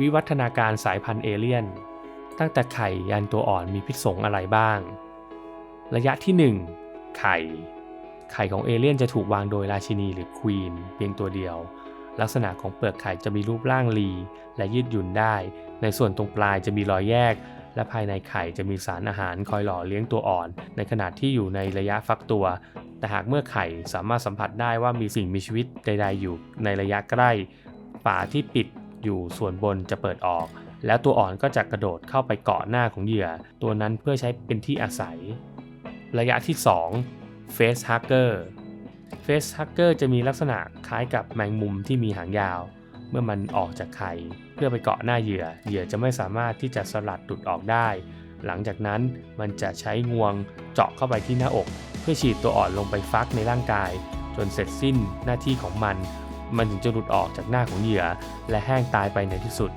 วิวัฒนาการสายพันธุ์เอเลี่ยน ตั้งแต่ไข่ยันตัวอ่อนมีพิษสงอะไรบ้าง ระยะที่ 1 ไข่ ไข่ของเอเลี่ยนจะถูกวางโดยราชินีหรือควีนเพียงตัวเดียว ลักษณะของเปลือกไข่จะมีรูปร่างรีและยืดหยุ่นได้ ในส่วนตรงปลายจะมีรอยแยก และภายในไข่จะมีสารอาหารคอยหล่อเลี้ยงตัวอ่อน ในขณะที่อยู่ในระยะฟักตัว แต่หากเมื่อไข่สามารถสัมผัสได้ว่ามีสิ่งมีชีวิตใด ๆ อยู่ในระยะใกล้ฝาที่ปิด อยู่ส่วนบนจะเปิดออก แล้วตัวอ่อนก็จะกระโดดเข้าไปเกาะหน้าของเหยื่อ ตัวนั้นเพื่อใช้เป็นที่อาศัย ระยะที่ 2 Face Hugger Face Hugger จะมีลักษณะคล้ายกับแมงมุมที่มีหางยาว เมื่อมันออกจากไข่เพื่อไปเกาะหน้าเหยื่อ เหยื่อจะไม่สามารถที่จะสลัดหลุดออกได้ หลังจากนั้นมันจะใช้งวงเจาะเข้าไปที่หน้าอก เพื่อฉีดตัวอ่อนลงไปฟักในร่างกาย จนเสร็จสิ้นหน้าที่ของมัน มันถึงจะหลุดออกจากหน้าของเหยื่อ และแห้งตายไปในที่สุด